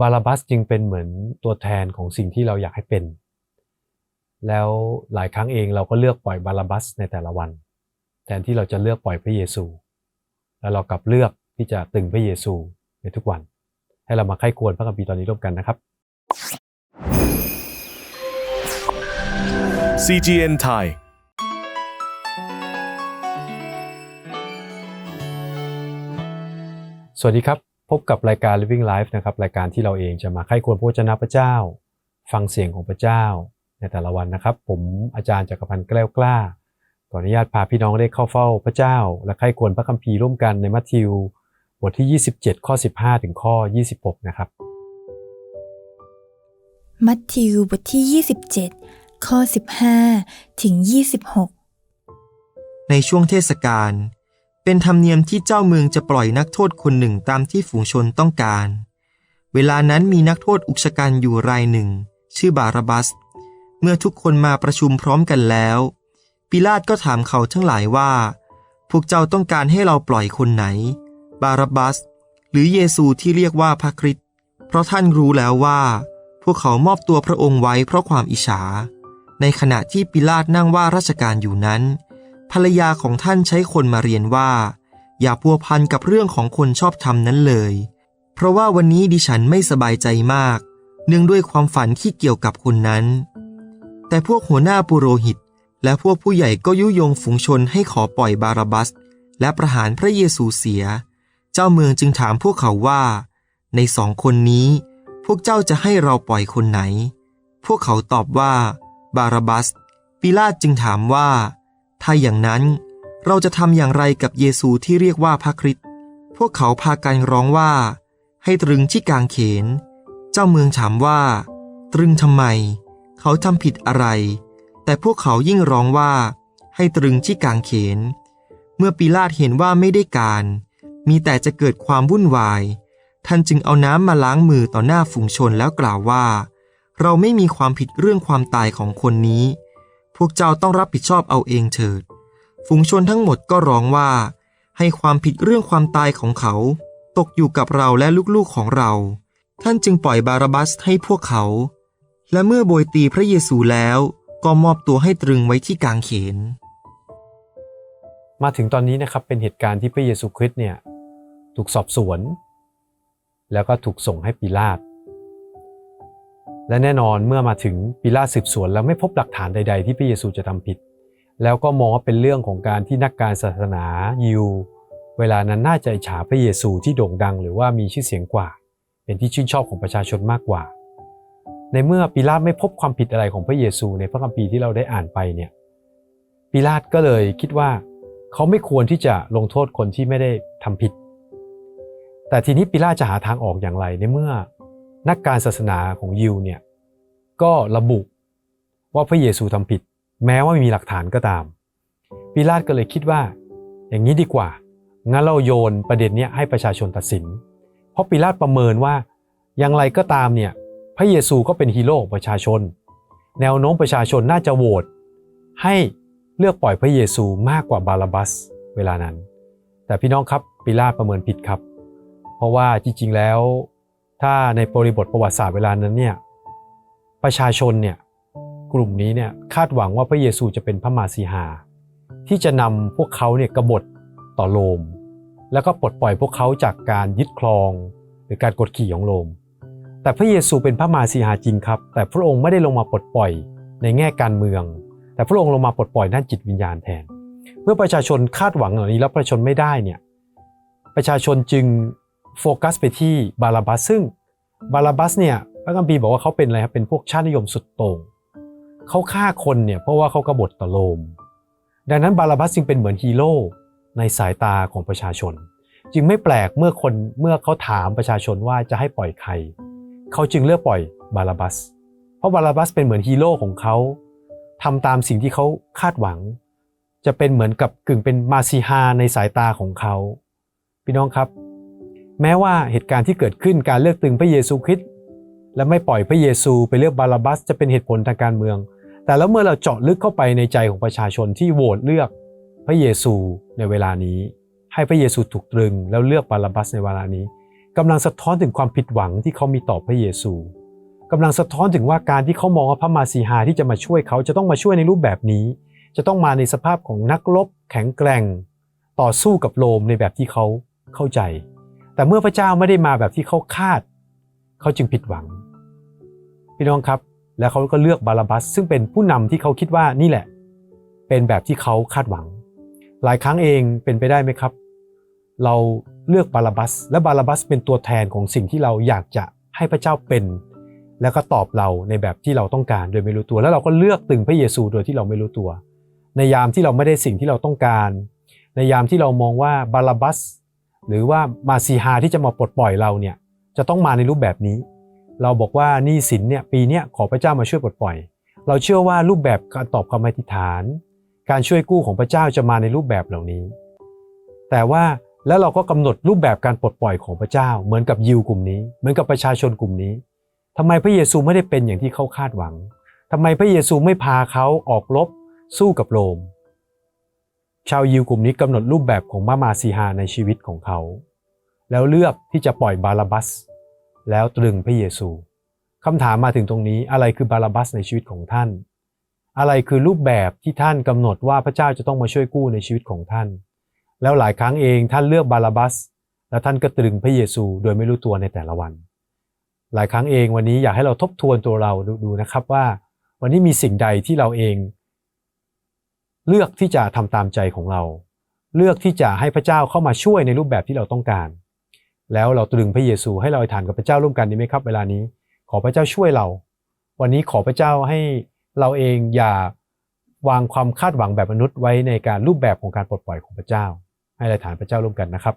บาราบัสจึงเป็นเหมือนตัวแทนของสิ่งที่เราอยากให้เป็น แล้วหลายครั้งเองเราก็เลือกปล่อยบาราบัสในแต่ละวัน แทนที่เราจะเลือกปล่อยพระเยซู แล้วเรากลับเลือกที่จะตึงพระเยซูในทุกวัน ให้เรามาไข้ควรพระคัมภีร์ตอนนี้ร่วมกันนะครับ CGN Thai สวัสดีครับ พบกับรายการ Living Life นะครับรายการที่เราเองจะมาไข้ควรพระวจนะพระเจ้า ฟังเสียงของพระเจ้า ในแต่ละวันนะครับ ผมอาจารย์จักรพันธ์แกล้วกล้าขออนุญาตพาพี่น้องได้เข้าเฝ้าพระเจ้า และไข้ควรพระคัมภีร์ร่วมกันในมัทธิวบทที่ 27 ข้อ 15 ถึงข้อ 26 นะครับ มัทธิวบทที่ 27 ข้อ 15 ถึง 26 ในช่วงเทศกาล เป็นธรรมเนียมที่เจ้าเมืองจะปล่อยนักโทษคนหนึ่งตามที่ฝูงชนต้องการ เวลานั้นมีนักโทษอุกชะกันอยู่รายหนึ่ง ชื่อบาราบัส เมื่อทุกคนมาประชุมพร้อมกันแล้ว ปิลาตก็ถามเขาทั้งหลายว่า พวกเจ้าต้องการให้เราปล่อยคนไหน บาราบัส หรือเยซูที่เรียกว่าพระคริสต์เพราะท่านรู้แล้วว่า พวกเขามอบตัวพระองค์ไว้เพราะความอิจฉา ในขณะที่ปิลาตนั่งว่าราชการอยู่นั้น ภรรยาของท่านใช้คนมาเรียนว่า อย่าพัวพันกับเรื่องของคนชอบธรรมนั้นเลย เพราะว่าวันนี้ดิฉันไม่สบายใจมาก เนื่องด้วยความฝันที่เกี่ยวกับคนนั้น แต่พวกหัวหน้าปุโรหิต และพวกผู้ใหญ่ก็ยุยงฝูงชนให้ขอปล่อยบาราบัส และประหารพระเยซูเสีย เจ้าเมืองจึงถามพวกเขาว่า ในสองคนนี้ พวกเจ้าจะให้เราปล่อยคนไหน พวกเขาตอบว่า บาราบัส ปิลาตจึงถามว่า ถ้าอย่างนั้นเราจะทำอย่างไรกับเยซูที่เรียกว่าพระคริสต์พวกเขาพากันร้องว่า ให้ตรึงที่กางเขน เจ้าเมืองถามว่า ตรึงทำไม เขาทำผิดอะไร แต่พวกเขายิ่งร้องว่า ให้ตรึงที่กางเขน เมื่อปิลาตเห็นว่าไม่ได้การ มีแต่จะเกิดความวุ่นวาย ท่านจึงเอาน้ำมาล้างมือต่อหน้าฝูงชนแล้วกล่าวว่า เราไม่มีความผิดเรื่องความตายของคนนี้ พวกเจ้าต้องรับผิดชอบเอาเองเถิด ฝูงชนทั้งหมดก็ร้องว่า ให้ความผิดเรื่องความตายของเขา ตกอยู่กับเราและลูกๆของเรา ท่านจึงปล่อยบาราบัสให้พวกเขา และเมื่อโบยตีพระเยซูแล้วก็มอบตัวให้ตรึงไว้ที่กางเขน มาถึงตอนนี้นะครับเป็นเหตุการณ์ที่พระเยซูคริสต์เนี่ยถูกสอบสวน แล้วก็ถูกส่งให้ปิลาต และแน่นอนเมื่อมาถึงปิลาสืบสวนแล้วไม่พบหลักฐานใด ๆ ที่พระเยซูจะทำผิด แล้วก็มองว่าเป็นเรื่องของการที่นักการศาสนายิว เวลานั้นน่าจะฉาพระเยซูที่โด่งดัง หรือว่ามีชื่อเสียงกว่า เป็นที่ชื่นชอบของประชาชนมากกว่า ในเมื่อปิลาตไม่พบความผิดอะไรของพระเยซูในพระคัมภีร์ที่เราได้อ่านไปเนี่ยปิลาตก็เลยคิดว่าเขาไม่ควรที่จะลงโทษคนที่ไม่ได้ทำผิด แต่ทีนี้ปิลาตจะหาทางออกอย่างไรในเมื่อ นักการศาสนาของยิวเนี่ยก็ระบุว่าพระเยซูทำผิด แม้ว่าไม่มีหลักฐานก็ตามปิลาตก็เลยคิดว่า อย่างนี้ดีกว่า งั้นเราโยนประเด็นนี้ให้ประชาชนตัดสิน เพราะปิลาตประเมินว่าอย่างไรก็ตามเนี่ยพระเยซูก็เป็นฮีโร่ของประชาชน แนวโน้มประชาชนน่าจะโหวตให้เลือกปล่อยพระเยซูมากกว่าบาราบัสเวลานั้น แต่พี่น้องครับปิลาตประเมินผิดครับ เพราะว่าจริงๆแล้ว ถ้าในบริบทประวัติศาสตร์เวลานั้นเนี่ยประชาชนเนี่ยกลุ่มนี้เนี่ยคาดหวังว่าพระเยซูจะเป็นพระมาสีหา ที่จะนำพวกเขาเนี่ยกบฏต่อโรมแล้วก็ปลดปล่อยพวกเขาจากการยึดครอง หรือการกดขี่ของโรมแต่พระเยซูเป็นพระมาสีหาจริงครับ แต่พระองค์ไม่ได้ลงมาปลดปล่อยในแง่การเมือง แต่พระองค์ลงมาปลดปล่อยด้านจิตวิญญาณแทน เมื่อประชาชนคาดหวังเหล่านี้แล้วประชาชนไม่ได้เนี่ยประชาชนจึง โฟกัสไปที่บาราบัสซึ่งบาราบัสเนี่ยพระคัมภีร์บอกว่าเขาเป็นอะไรครับเป็นพวกชาตินิยมสุดโต่งเขาฆ่าคนเนี่ยเพราะว่าเขากบฏต่อโรมดังนั้นบาราบัสจึงเป็นเหมือนฮีโร่ในสายตาของประชาชน จึงไม่แปลกเมื่อคนเมื่อเขาถามประชาชนว่าจะให้ปล่อยใคร เขาจึงเลือกปล่อยบาราบัส เพราะบาราบัสเป็นเหมือนฮีโร่ของเขาทำตามสิ่งที่เขาคาดหวัง จะเป็นเหมือนกับกึ่งเป็นมาซีฮาในสายตาของเขา พี่น้องครับ แม้ว่าเหตุการณ์ที่เกิดขึ้นการเลือกตึงพระเยซูคริสต์และไม่ปล่อยพระเยซูไปเลือกบาราบัสจะเป็นเหตุผลทางการเมือง แต่แล้วเมื่อเราเจาะลึกเข้าไปในใจของประชาชนที่โหวตเลือกพระเยซูในเวลานี้ ให้พระเยซูถูกตรึง แล้วเลือกบาราบัสในเวลานี้กำลังสะท้อนถึงความผิดหวังที่เขามีต่อพระเยซูกำลังสะท้อนถึงว่าการที่เขามองว่าพระมาสีหาที่จะมาช่วยเขาจะต้องมาช่วยในรูปแบบนี้ จะต้องมาในสภาพของนักรบแข็งแกร่ง ต่อสู้กับโรมในแบบที่เขาเข้าใจ แต่เมื่อพระเจ้าไม่ได้มาแบบที่เขาคาด เขาจึงผิดหวัง พี่น้องครับ แล้วเขาก็เลือกบาราบัส ซึ่งเป็นผู้นำที่เขาคิดว่านี่แหละ เป็นแบบที่เขาคาดหวัง หลายครั้งเองเป็นไปได้ไหมครับ เราเลือกบาราบัส และบาราบัสเป็นตัวแทนของสิ่งที่เราอยากจะให้พระเจ้าเป็น แล้วก็ตอบเราในแบบที่เราต้องการโดยไม่รู้ตัว แล้วเราก็เลือกตึงพระเยซูโดยที่เราไม่รู้ตัว ในยามที่เราไม่ได้สิ่งที่เราต้องการ ในยามที่เรามองว่าบาราบัส หรือว่ามาซีฮาที่จะมาปลดปล่อยเราเนี่ยจะต้องมาในรูปแบบนี้ เราบอกว่านี่สินเนี่ยปีเนี้ยขอพระเจ้ามาช่วยปลดปล่อย เราเชื่อว่ารูปแบบการตอบคำอธิษฐาน การช่วยกู้ของพระเจ้าจะมาในรูปแบบเหล่านี้ แต่ว่าแล้วเราก็กำหนดรูปแบบการปลดปล่อยของพระเจ้า เหมือนกับยิวกลุ่มนี้ เหมือนกับประชาชนกลุ่มนี้ทำไมพระเยซูไม่ได้เป็นอย่างที่เขาคาดหวังทำไมพระเยซูไม่พาเขาออกรบสู้กับโรม ชาวยิวกลุ่มนี้กำหนดรูปแบบของมามาซีฮาในชีวิตของเขา แล้วเลือกที่จะปล่อยบาราบัส แล้วตรึงพระเยซูคำถามมาถึงตรงนี้อะไรคือบาราบัสในชีวิตของท่าน อะไรคือรูปแบบที่ท่านกำหนดว่าพระเจ้าจะต้องมาช่วยกู้ในชีวิตของท่าน แล้วหลายครั้งเองท่านเลือกบาราบัส แล้วท่านก็ตรึงพระเยซูโดยไม่รู้ตัวในแต่ละวัน หลายครั้งเองวันนี้อยากให้เราทบทวนตัวเราดูดูนะครับว่า วันนี้มีสิ่งใดที่เราเอง เลือกที่จะทำตามใจของเรา เลือกที่จะให้พระเจ้าเข้ามาช่วยในรูปแบบที่เราต้องการ แล้วเราตรึงพระเยซูให้เราอธิษฐานกับพระเจ้าร่วมกันดีไหมครับ เวลานี้ ขอพระเจ้าช่วยเรา วันนี้ขอพระเจ้าให้เราเองอย่าวางความคาดหวังแบบมนุษย์ไว้ในการรูปแบบของการปลดปล่อยของพระเจ้า ให้เราอธิษฐานพระเจ้าร่วมกันนะครับ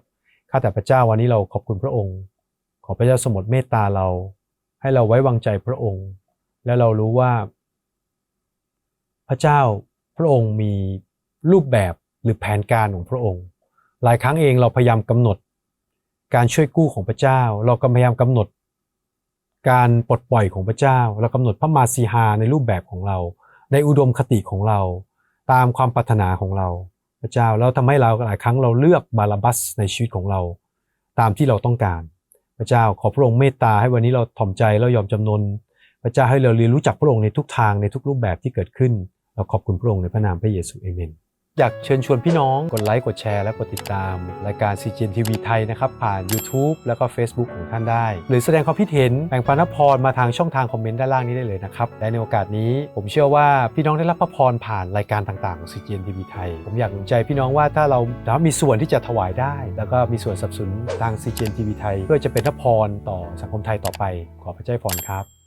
ข้าแต่พระเจ้าวันนี้เราขอบคุณพระองค์ ขอพระเจ้าสมดเมตตาเรา ให้เราไว้วางใจพระองค์ และเรารู้ว่า พระเจ้า พระองค์มีรูปแบบหรือแผนการของพระองค์ หลายครั้งเองเราพยายามกำหนด การช่วยกู้ของพระเจ้า เราก็พยายามกำหนด การปลดปล่อยของพระเจ้า เรากำหนดพระมาสีฮาในรูปแบบของเรา ในอุดมคติของเรา ตามความปรารถนาของเรา พระเจ้าแล้วทำให้เราหลายครั้งเราเลือกบาราบัสในชีวิตของเรา ตามที่เราต้องการ พระเจ้าขอพระองค์เมตตาให้วันนี้เราถ่อมใจแล้วยอมจำนนพระเจ้าให้เราเรียนรู้จักพระองค์ในทุกทางในทุกรูปแบบที่เกิดขึ้น เราขอบคุณพระองค์ในพระนามพระเยซูเอเมนอยากเชิญชวนพี่น้องกดไลค์กดแชร์และกดติดตาม รายการ CGN TV ไทยนะครับ ผ่าน YouTube แล้วก็ Facebook ของท่านได้ หรือแสดงความคิดเห็นแบ่งปันพระพรมาทางช่องทางคอมเมนต์ด้านล่างนี้ได้เลยนะครับ และในโอกาสนี้ผมเชื่อว่าพี่น้องได้รับพระพรผ่านรายการต่างๆของ CGN TV ไทย ผมอยากหนุนใจพี่น้องว่าถ้าเราถ้ามีส่วนที่จะถวายได้ แล้วก็มีส่วนสนับสนุนทาง CGN TV ไทย เพื่อจะเป็นพระพรต่อสังคมไทยต่อไป ขอพระเจ้าพรครับ